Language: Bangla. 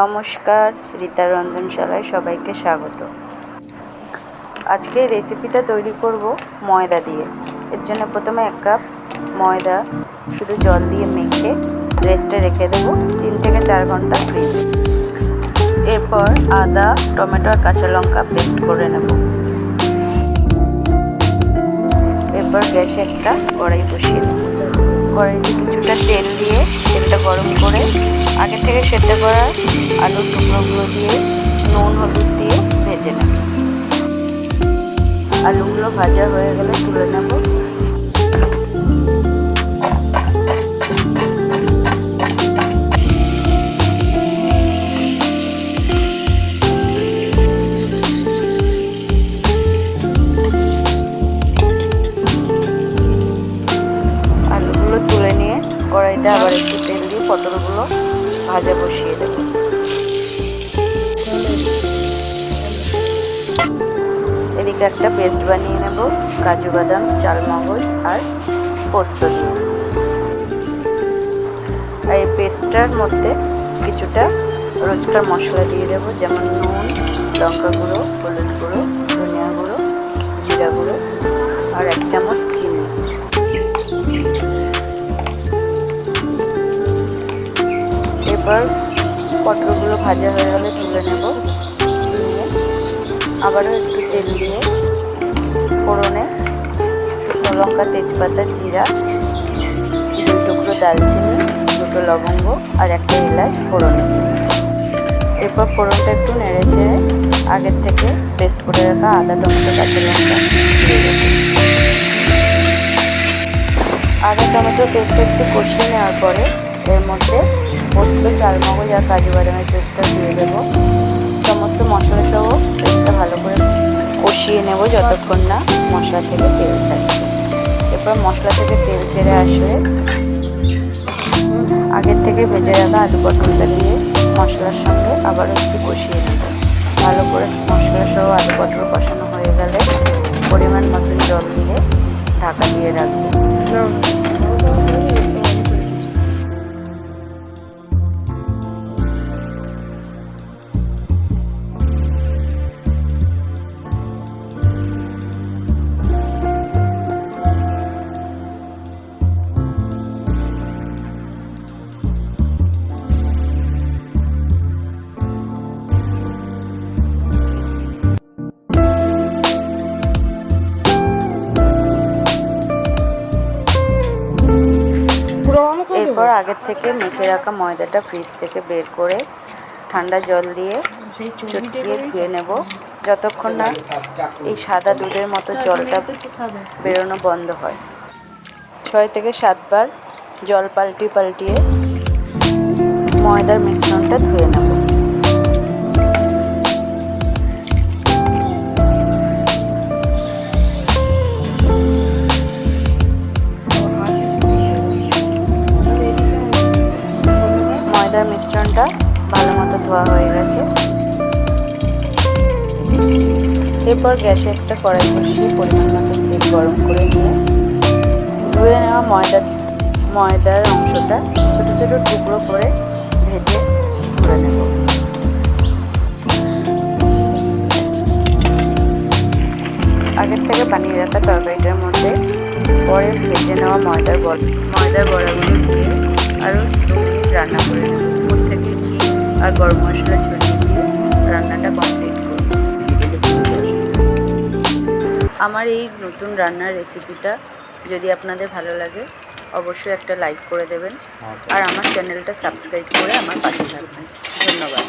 নমস্কার, রীতা রন্ধনশালায় সবাইকে স্বাগত। আজকে রেসিপিটা তৈরি করব ময়দা দিয়ে। এর জন্য প্রথমে এক কাপ ময়দা, শুধু জল দিয়ে মেখে রেস্টে রেখে দেবো তিন থেকে চার ঘণ্টা ফ্রিজে এরপর আদা, টমেটো আর কাঁচা লঙ্কা পেস্ট করে নেব। এরপর গ্যাসে একটা কড়াই বসিয়ে দেবো। কড়াইতে কিছুটা তেল দিয়ে তেলটা গরম করে আগে থেকে সেদ্ধ করা আলুর টুকরোগুলো দিয়ে নুন, হলুদ দিয়ে ভেজে নেব। আলুগুলো ভাজা হয়ে গেলে তুলে নেব। দিয়ে পটলগুলো ভাজা বসিয়ে দেবো। এদিকে একটা পেস্ট বানিয়ে নেব, কাজু বাদাম, চালমগজ আর পোস্ত দিয়ে। আর এই পেস্টটার মধ্যে কিছুটা রোজকার মশলা দিয়ে দেবো, যেমন নুন, লঙ্কা গুঁড়ো, হলুদ গুঁড়ো, ধনিয়া গুঁড়ো, জিরা গুঁড়ো আর এক চামচ এবার পটলগুলো ভাজা হয়ে গেলে তুলে নেব। নিয়ে আবারও একটু তেল দিয়ে ফোড়নে শুকনো লঙ্কা, তেজপাতা, জিরা, দুই টুকরো দালচিনি দুটো লবঙ্গ আর একটা এলাচ ফোড়নে। এরপর ফোড়নটা একটু নেড়ে চেড়ে আগের থেকে পেস্ট করে রাখা আদা, টমেটো, কাঁচা লঙ্কা আদা, টমেটো পেস্টটা একটু কষিয়ে নেওয়ার পরে এর মধ্যে পোস্ত চালমগজ আর কাজু বাদামের পেস্টটা দিয়ে দেবো। সমস্ত মশলা সহ পেস্টটা ভালো করে কষিয়ে নেব যতক্ষণ না মশলা থেকে তেল ছাড়ছে। এরপর মশলা থেকে তেল ছেড়ে আসলে আগের থেকে ভেজে রাখা আলু পটলটা দিয়ে মশলার সঙ্গে আবার একটু কষিয়ে নেব। ভালো করে মশলা সহ আলু পটল কষানো হয়ে গেলে পরিমাণ মতন জল দিয়ে ঢাকা দিয়ে রাখব। আগের থেকে মেখে রাখা ময়দাটা ফ্রিজ থেকে বের করে ঠান্ডা জল দিয়ে চটকিয়ে ধুয়ে নেব। যতক্ষণ না এই সাদা দুধের মতো জলটা বেরোনো বন্ধ হয়। ছয় থেকে সাতবার জল পাল্টি পাল্টিয়ে ময়দার মিশ্রণটা ধুয়ে নেব। ময়দার মিশ্রণটা ভালো মতো ধোয়া হয়ে গেছে। এরপর গ্যাসে একটা কড়াই বসিয়ে পরিমাণ মতো তেল গরম করে নিয়ে ধুয়ে নেওয়া ময়দা, ময়দার অংশটা ছোট ছোট টুকরো করে ভেজে তুলে নেব। আগের থেকে বানিয়ে রাখা তরকারিটার মধ্যে পরে ভেজে নেওয়া ময়দার বল ময়দার বড়াগুলো দিয়ে আরও রান্না করে নেব। উপর থেকে ঘি আর গরম মশলা ছড়িয়ে দিয়ে রান্নাটা কমপ্লিট করি আমার এই নতুন রান্নার রেসিপিটা যদি আপনাদের ভালো লাগে অবশ্যই একটা লাইক করে দেবেন। আর আমার চ্যানেলটা সাবস্ক্রাইব করে আমার পাশে থাকবেন। ধন্যবাদ।